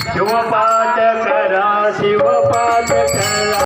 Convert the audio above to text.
शिवपाद करा शिवपाद करा.